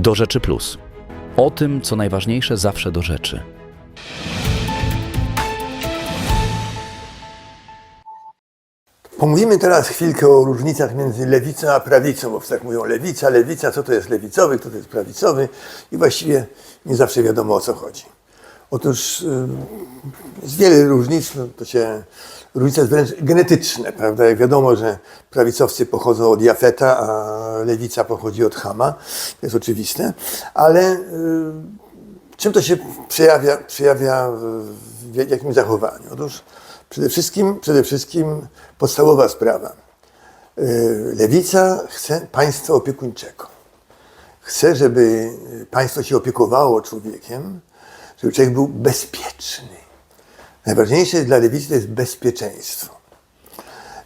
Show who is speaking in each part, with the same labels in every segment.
Speaker 1: Do Rzeczy Plus. O tym, co najważniejsze, zawsze do rzeczy.
Speaker 2: Pomówimy teraz chwilkę o różnicach między lewicą a prawicą, bo tak mówią lewica, lewica, co to jest lewicowy, kto to jest prawicowy i właściwie nie zawsze wiadomo o co chodzi. Otóż y, jest wiele różnic, no to się, różnice wręcz genetyczne, prawda? Jak wiadomo, że prawicowcy pochodzą od Jafeta, a lewica pochodzi od Hama, to jest oczywiste, ale y, czym to się przejawia, przejawia w, jakim zachowaniu? Otóż przede wszystkim, przede wszystkim podstawowa sprawa. Y, Lewica chce państwa opiekuńczego. Chce, żeby państwo się opiekowało człowiekiem, żeby człowiek był bezpieczny. Najważniejsze dla lewicy to jest bezpieczeństwo.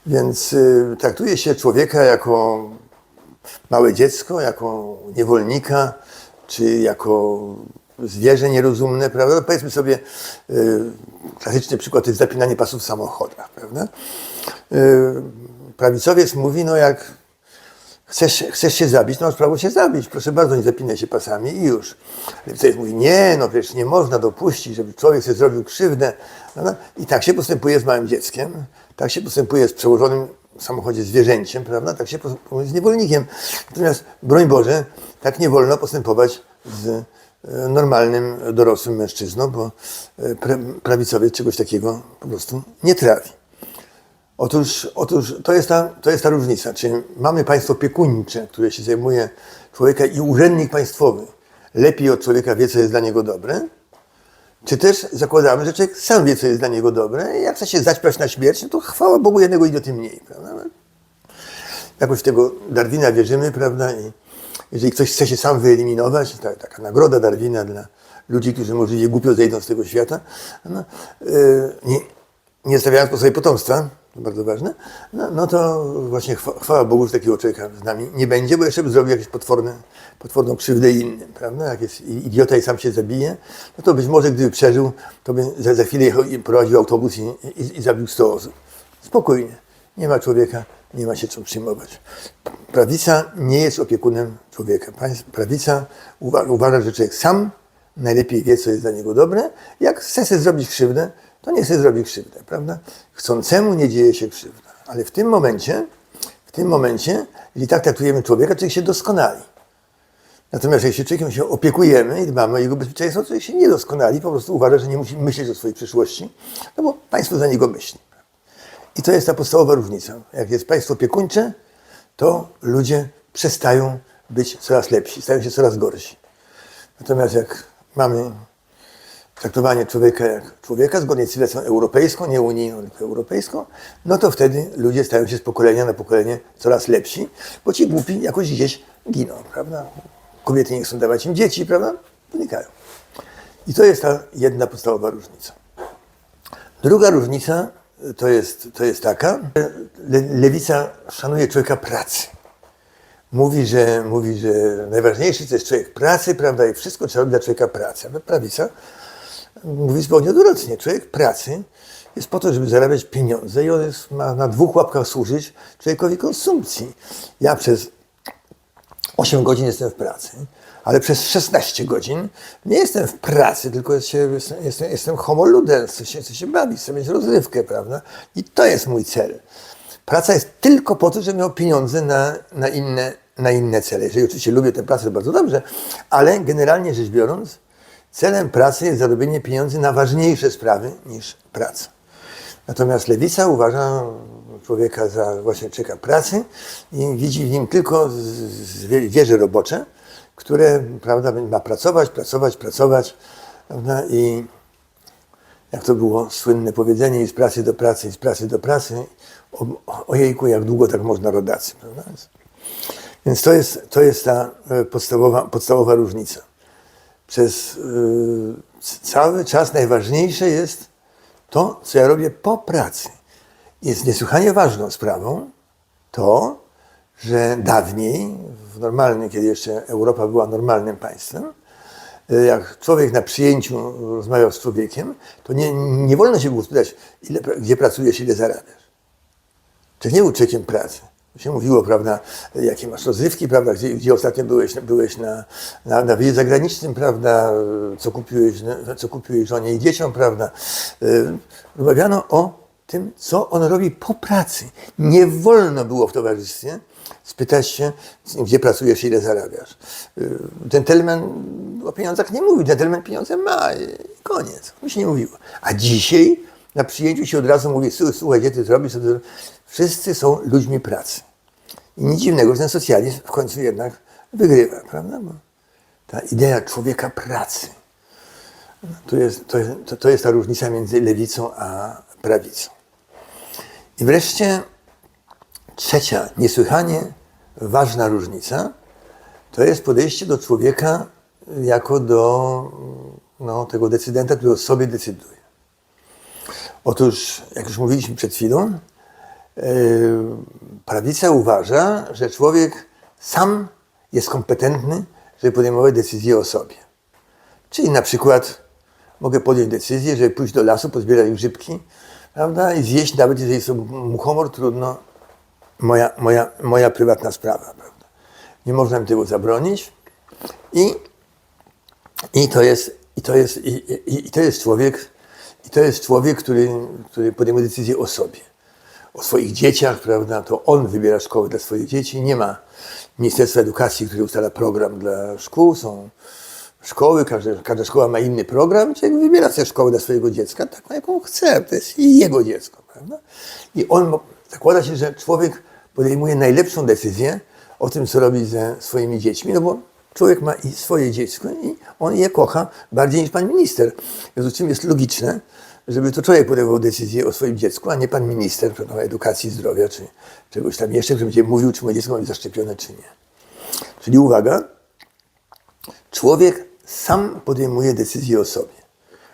Speaker 2: Więc y, traktuje się człowieka jako małe dziecko, jako niewolnika, czy jako zwierzę nierozumne, prawda? No powiedzmy sobie, y, klasyczny przykład to jest zapinanie pasów w samochodach, prawda? Y, prawicowiec mówi, no jak chcesz, chcesz się zabić, to masz prawo się zabić, proszę bardzo, nie zapinaj się pasami i już. Lewicowiec mówi, nie, no przecież nie można dopuścić, żeby człowiek sobie zrobił krzywdę. prawda? I tak się postępuje z małym dzieckiem, tak się postępuje z przełożonym w samochodzie zwierzęciem, prawda? Tak się postępuje z niewolnikiem. Natomiast, broń Boże, tak nie wolno postępować z e, normalnym, dorosłym mężczyzną, bo e, pra- prawicowiec czegoś takiego po prostu nie trawi. Otóż, otóż to, jest ta, to jest ta różnica. Czyli mamy państwo opiekuńcze, które się zajmuje człowieka i urzędnik państwowy lepiej od człowieka wie, co jest dla niego dobre, czy też zakładamy, że człowiek sam wie, co jest dla niego dobre i jak chce się zaćpać na śmierć, no to chwała Bogu jednego idioty mniej. Prawda? Jakoś tego Darwina wierzymy, prawda? I jeżeli ktoś chce się sam wyeliminować, ta, taka nagroda Darwina dla ludzi, którzy możliwie głupio zejdą z tego świata, no, yy, nie, nie stawiając po sobie potomstwa, to bardzo ważne, no, no to właśnie chwa, chwała Bogu, że takiego człowieka z nami nie będzie, bo jeszcze by zrobił jakieś potworne, potworną krzywdę innym, prawda? Jak jest idiota i sam się zabije, no to być może gdyby przeżył, to by za, za chwilę jechał prowadził autobus i, i, i zabił 100 osób. Spokojnie. Nie ma człowieka, nie ma się czym przyjmować. Prawica nie jest opiekunem człowieka. Prawica uwa- uważa, że człowiek sam najlepiej wie, co jest dla niego dobre. Jak chce sobie zrobić krzywdę, to nie chce zrobić krzywdę, prawda? Chcącemu nie dzieje się krzywda. Ale w tym momencie, w tym momencie, jeżeli tak traktujemy człowieka, człowiek się doskonali. Natomiast jeśli człowiekiem się opiekujemy i dbamy o jego bezpieczeństwo, człowiek się nie doskonali, po prostu uważa, że nie musi myśleć o swojej przyszłości, no bo państwo za niego myśli. I to jest ta podstawowa różnica. Jak jest państwo opiekuńcze, to ludzie przestają być coraz lepsi, stają się coraz gorsi. Natomiast jak mamy traktowanie człowieka jak człowieka zgodnie z cywilizacją europejską, nie unijną, tylko europejską, no to wtedy ludzie stają się z pokolenia na pokolenie coraz lepsi, bo ci głupi jakoś gdzieś giną, prawda? Kobiety nie chcą dawać im dzieci, prawda? Wynikają. I to jest ta jedna podstawowa różnica. Druga różnica to jest, to jest taka, że le, lewica szanuje człowieka pracy. Mówi że, mówi, że najważniejszy to jest człowiek pracy, prawda, i wszystko trzeba dla człowieka pracy. A prawica mówi zupełnie odwrotnie. Człowiek pracy jest po to, żeby zarabiać pieniądze i on jest, ma na dwóch łapkach służyć człowiekowi konsumpcji. Ja przez 8 godzin jestem w pracy, ale przez 16 godzin nie jestem w pracy, tylko jestem, jestem, jestem homo ludens, chcę się, chcę się bawić, chcę mieć rozrywkę, prawda? I to jest mój cel. Praca jest tylko po to, żebym miał pieniądze na, na, inne, na inne cele. Jeżeli oczywiście lubię tę pracę, to bardzo dobrze, ale generalnie rzecz biorąc, celem pracy jest zarobienie pieniędzy na ważniejsze sprawy niż praca. Natomiast lewica uważa człowieka za właśnie człowieka pracy i widzi w nim tylko wieże robocze, które prawda, ma pracować, pracować, pracować. Prawda, I jak to było słynne powiedzenie, i z pracy do pracy, i z pracy do pracy. O, ojejku, jak długo tak można rodacy. Prawda? Więc to jest, to jest ta e, podstawowa, podstawowa różnica. Przez y, cały czas najważniejsze jest to, co ja robię po pracy. Jest niesłychanie ważną sprawą to, że dawniej, w normalnym, kiedy jeszcze Europa była normalnym państwem, y, jak człowiek na przyjęciu rozmawiał z człowiekiem, to nie, nie wolno się było spytać, ile, gdzie pracujesz, ile zarabiasz. Czy nie był człowiekiem pracy. Się mówiło, prawda, jakie masz rozrywki, prawda, gdzie, gdzie ostatnio byłeś, byłeś na, na, na wyjeździe zagranicznym, prawda, co kupiłeś, co kupiłeś żonie i dzieciom, prawda. Y, Rozmawiano o tym, co on robi po pracy. Nie wolno było w towarzystwie spytać się, gdzie pracujesz, ile zarabiasz. Y, Dżentelmen o pieniądzach nie mówi, dżentelmen pieniądze ma i koniec. Mi się nie mówiło. A dzisiaj na przyjęciu się od razu mówi, "Słuchaj, słuchaj, gdzie ty co ty zrobisz?" Wszyscy są ludźmi pracy. I nic dziwnego, że ten socjalizm w końcu jednak wygrywa, prawda? Bo ta idea człowieka pracy, to jest, to, jest, to, to jest ta różnica między lewicą a prawicą. I wreszcie trzecia, niesłychanie ważna różnica, to jest podejście do człowieka jako do no, tego decydenta, który o sobie decyduje. Otóż, jak już mówiliśmy przed chwilą, yy, prawica uważa, że człowiek sam jest kompetentny, żeby podejmować decyzje o sobie. Czyli na przykład mogę podjąć decyzję, żeby pójść do lasu, pozbierać grzybki, prawda, i zjeść, nawet jeżeli jest to muchomor, trudno, moja, moja, moja prywatna sprawa, prawda. Nie można mi tego zabronić i, i to jest, i to jest, i, i, i to jest człowiek, i to jest człowiek, który, który podejmuje decyzję o sobie, o swoich dzieciach, prawda, to on wybiera szkoły dla swoich dzieci, nie ma Ministerstwa Edukacji, które ustala program dla szkół, są szkoły, każda, każda szkoła ma inny program, człowiek wybiera sobie szkołę dla swojego dziecka, taką jaką chce, to jest jego dziecko, prawda? I on zakłada się, że człowiek podejmuje najlepszą decyzję o tym, co robi ze swoimi dziećmi, no bo człowiek ma swoje dziecko i on je kocha bardziej niż pan minister. W związku z czym jest logiczne, żeby to człowiek podejmował decyzję o swoim dziecku, a nie pan minister, prawda, edukacji, zdrowia, czy czegoś tam jeszcze, który będzie mówił, czy moje dziecko ma być zaszczepione, czy nie. Czyli uwaga, Człowiek sam podejmuje decyzję o sobie.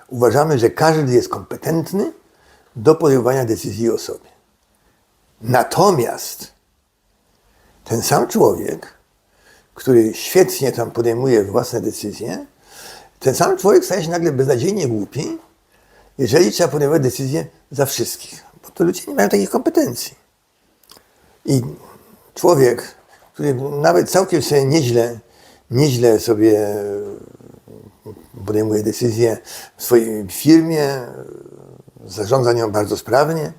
Speaker 2: Uważamy, że każdy jest kompetentny do podejmowania decyzji o sobie. Natomiast ten sam człowiek, który świetnie tam podejmuje własne decyzje, ten sam człowiek staje się nagle beznadziejnie głupi, jeżeli trzeba podejmować decyzje za wszystkich, bo to ludzie nie mają takich kompetencji. I człowiek, który nawet całkiem sobie nieźle, nieźle sobie podejmuje decyzje w swojej firmie, zarządza nią bardzo sprawnie.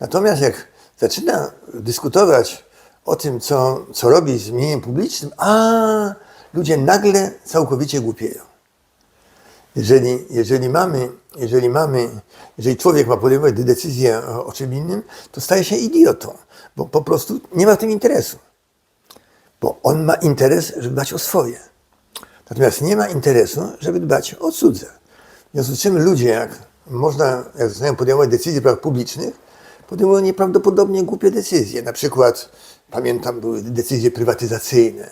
Speaker 2: Natomiast jak zaczyna dyskutować o tym, co, co robi z mieniem publicznym, a ludzie nagle całkowicie głupieją. Jeżeli, jeżeli, mamy, jeżeli mamy, jeżeli człowiek ma podejmować decyzję o, o czym innym, to staje się idiotą, bo po prostu nie ma w tym interesu. Bo on ma interes, żeby dbać o swoje. Natomiast nie ma interesu, żeby dbać o cudze. W związku z czym ludzie, jak można, jak zaczynają podejmować decyzje w sprawach publicznych, podejmują nieprawdopodobnie głupie decyzje. Na przykład, pamiętam, były decyzje prywatyzacyjne,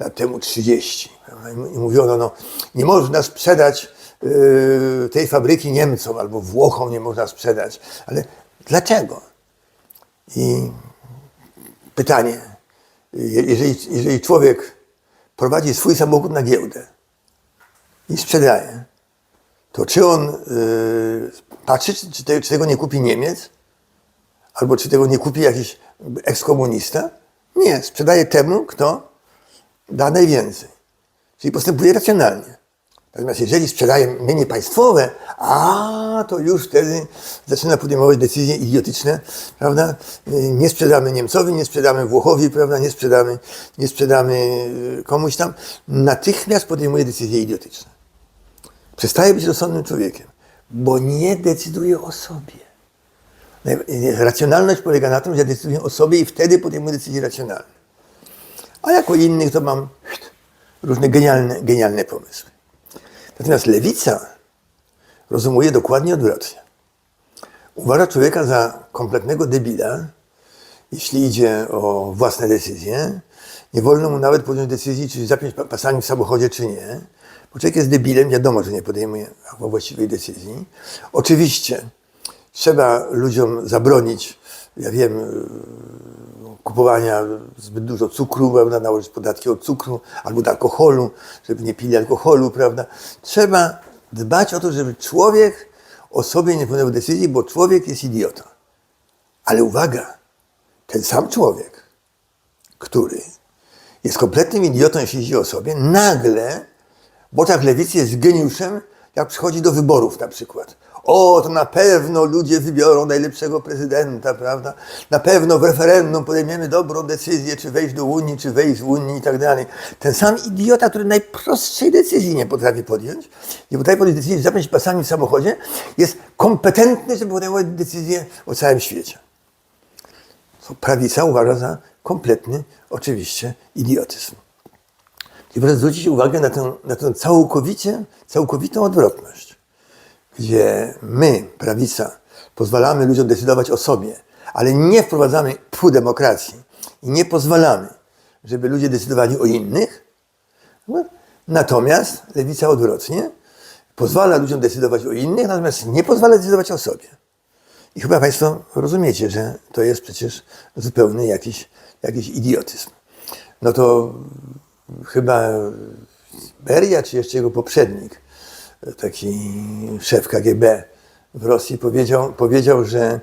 Speaker 2: lat temu 30. prawda? I mówiono, no, nie można sprzedać yy, tej fabryki Niemcom albo Włochom nie można sprzedać. Ale dlaczego? I pytanie, je- jeżeli, jeżeli człowiek prowadzi swój samochód na giełdę i sprzedaje, to czy on yy, patrzy, czy, czy tego nie kupi Niemiec, albo czy tego nie kupi jakiś ekskomunista? Nie, sprzedaje temu, kto da najwięcej. Czyli postępuje racjonalnie. Natomiast jeżeli sprzedaje mienie państwowe, a to już wtedy zaczyna podejmować decyzje idiotyczne, prawda? Nie sprzedamy Niemcowi, nie sprzedamy Włochowi, prawda? Nie sprzedamy, nie sprzedamy y, komuś tam. Natychmiast podejmuje decyzje idiotyczne. Przestaje być rozsądnym człowiekiem, bo nie decyduje o sobie. Racjonalność polega na tym, że decyduję o sobie i wtedy podejmuję decyzje racjonalne. A jako innych to mam różne genialne, genialne pomysły. Natomiast lewica rozumuje dokładnie odwrotnie. Uważa człowieka za kompletnego debila, jeśli idzie o własne decyzje. Nie wolno mu nawet podjąć decyzji, czy zapiąć pa- pasami w samochodzie, czy nie. Bo człowiek jest debilem, wiadomo, że nie podejmuje właściwej decyzji. Oczywiście trzeba ludziom zabronić, ja wiem, kupowania zbyt dużo cukru, prawda, nałożyć podatki od cukru albo od alkoholu, żeby nie pili alkoholu, prawda. Trzeba dbać o to, żeby człowiek o sobie nie podjął decyzji, bo człowiek jest idiotą. Ale uwaga, ten sam człowiek który jest kompletnym idiotą, jeśli chodzi o sobie, nagle w oczach lewicy jest geniuszem, jak przychodzi do wyborów na przykład. O, to na pewno ludzie wybiorą najlepszego prezydenta, prawda? Na pewno w referendum podejmiemy dobrą decyzję, czy wejść do Unii, czy wejść z Unii i tak dalej. Ten sam idiota, który najprostszej decyzji nie potrafi podjąć, nie potrafi podjąć decyzji, zapiąć pasami w samochodzie, jest kompetentny, żeby podejmować decyzje o całym świecie. Co prawica uważa za kompletny, oczywiście, idiotyzm. I proszę zwrócić uwagę na tę, na tę całkowicie, całkowitą odwrotność, gdzie my, prawica, pozwalamy ludziom decydować o sobie, ale nie wprowadzamy pół demokracji i nie pozwalamy, żeby ludzie decydowali o innych. No, Natomiast lewica odwrotnie pozwala ludziom decydować o innych, natomiast nie pozwala decydować o sobie. I chyba Państwo rozumiecie, że to jest przecież zupełny jakiś, jakiś idiotyzm. No to chyba Beria, czy jeszcze jego poprzednik, taki szef KGB w Rosji powiedział, powiedział że,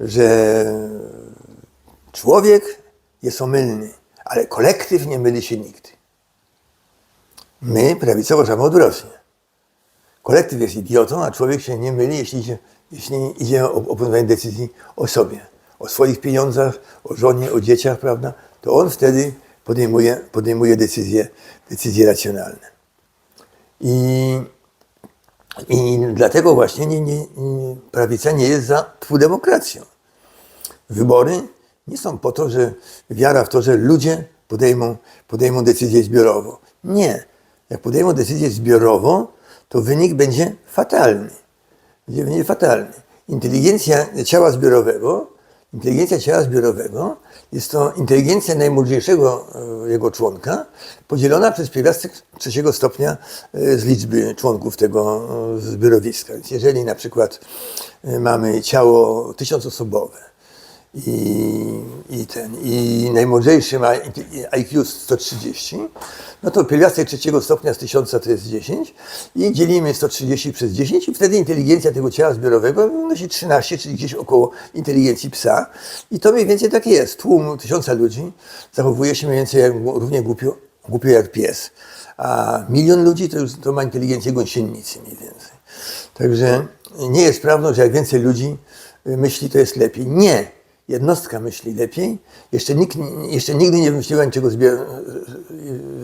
Speaker 2: że człowiek jest omylny, ale kolektyw nie myli się nigdy. My, prawica, uważamy odwrotnie. Kolektyw jest idiotą, a człowiek się nie myli, jeśli idzie, jeśli idzie o, o decyzji o sobie, o swoich pieniądzach, o żonie, o dzieciach, prawda? To on wtedy podejmuje, podejmuje decyzje, decyzje racjonalne. I, I dlatego właśnie nie, nie, prawica nie jest za demokracją. Wybory nie są po to, że wiara w to, że ludzie podejmą, podejmą decyzję zbiorowo. Nie. Jak podejmą decyzję zbiorowo, to wynik będzie fatalny. Będzie, będzie fatalny. Inteligencja ciała zbiorowego, inteligencja ciała zbiorowego jest to inteligencja najmądrzejszego e, jego członka, podzielona przez pierwiastek trzeciego stopnia e, z liczby członków tego e, zbiorowiska. Więc jeżeli na przykład mamy ciało tysiącosobowe, i, i ten, i najmądrzejszy ma IQ 130, no to pierwiastek trzeciego stopnia z 1000 to jest 10 i dzielimy 130 przez 10 i wtedy inteligencja tego ciała zbiorowego wynosi 13, czyli gdzieś około inteligencji psa i to mniej więcej tak jest. Tłum tysiąca ludzi zachowuje się mniej więcej jak, równie głupio, głupio jak pies, a milion ludzi to już to ma inteligencję gąsienicy mniej więcej. Także nie jest prawdą, że jak więcej ludzi myśli, to jest lepiej. Nie jednostka myśli lepiej, jeszcze, nikt, jeszcze nigdy nie wymyśliła niczego zbior,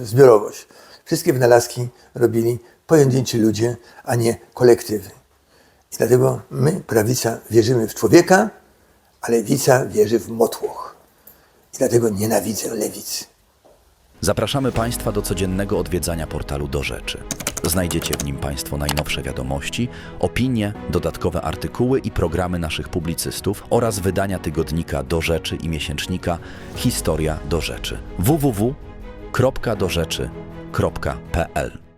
Speaker 2: zbiorowość. Wszystkie wynalazki robili pojedynczy ludzie, a nie kolektywy. I dlatego my, prawica, wierzymy w człowieka, a lewica wierzy w motłoch. I dlatego nienawidzę lewicy.
Speaker 1: Zapraszamy Państwa do codziennego odwiedzania portalu Do Rzeczy. Znajdziecie w nim Państwo najnowsze wiadomości, opinie, dodatkowe artykuły i programy naszych publicystów oraz wydania tygodnika Do Rzeczy i miesięcznika Historia Do Rzeczy. www.dorzeczy.pl